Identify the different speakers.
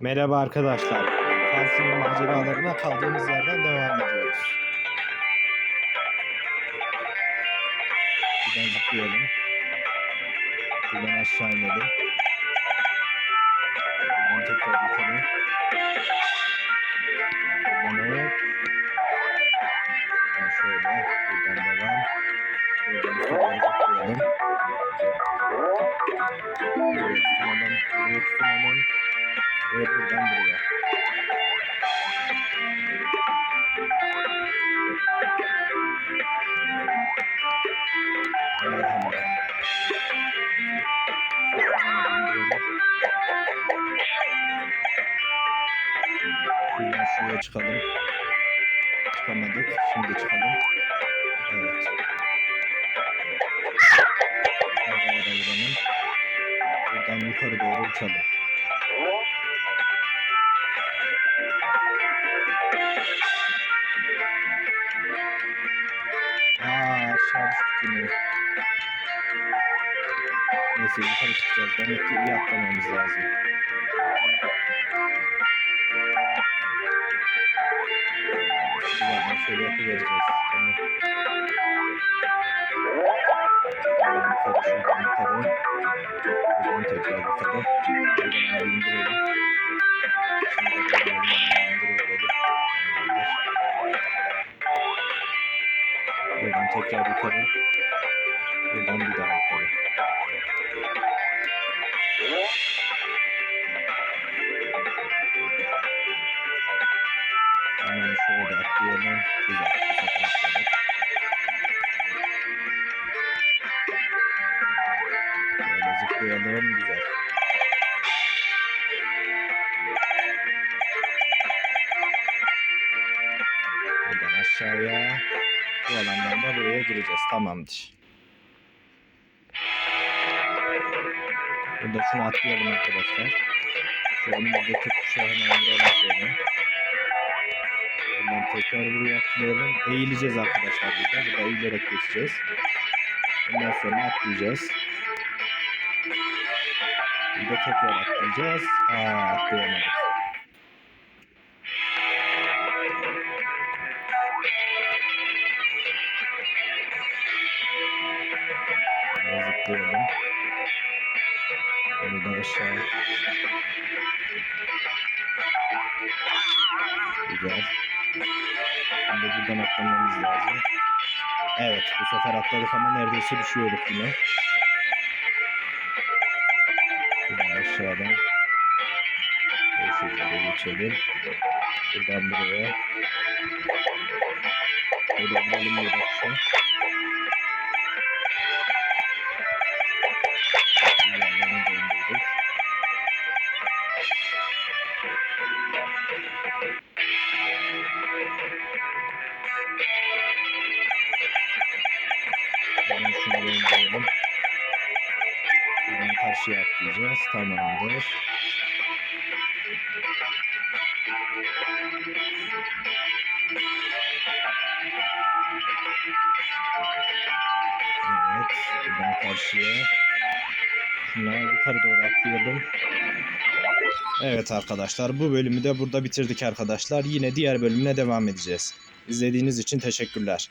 Speaker 1: Merhaba arkadaşlar. Fancy'nin maceralarına kaldığımız yerden devam ediyoruz. Buradan zıplayalım. Buradan aşağı inelim. Buradan tekrar yukarı. Buradan hop. Buradan şöyle. Buradan devam. Buradan yukarı zıplayalım. Buraya tutunalım. Buraya tutunalım. Ve buradan buraya. Şuraya çıkalım. Çıkamadık. Şimdi çıkalım. Evet. Buradan yukarı doğru uçalım. Aa aşağı düştük yine. Neyse yukarı çıkacağız. Demek ki iyi atlamamız lazım. Şuradan şöyle yapıvereceğiz. Tamam. Şuradan yukarı, şuradan yukarı. Buradan tekrar yukarı. Buradan abi indirelim. Şimdi buradan indirelim. Tamamdır. Tekrar yukarı. Buradan bir daha yukarı. Hemen şöyle atlayalım. Güzel. Şöyle zıplayalım. Güzel. Buradan aşağıya. Bu alandan da buraya gireceğiz. Tamamdır. Burada şunu atlayalım arkadaşlar. Şu önümüzdeki kuşağı hemen vuralım şöyle. Buradan tekrar buraya atlayalım. Eğileceğiz arkadaşlar burada. Burada eğilerek geçeceğiz. Ondan sonra atlayacağız. Burada tekrar atlayacağız. Aa atlayamadık. Zıplayalım. Onu da aşağı. Güzel. Şimdi buradan atlamamız lazım. Evet bu sefer atladık ama neredeyse düşüyorduk yine. Buradan aşağıdan. Bu şekilde geçelim. Buradan buraya. Böyle vuralım bir dakika. Hemen şunu indirelim. Hemen karşıya atlayacağız. Tamamdır. Evet. Buradan karşıya. Şunları yukarı doğru atlayalım. Evet arkadaşlar bu bölümü de burada bitirdik arkadaşlar. Yine diğer bölümüne devam edeceğiz. İzlediğiniz için teşekkürler.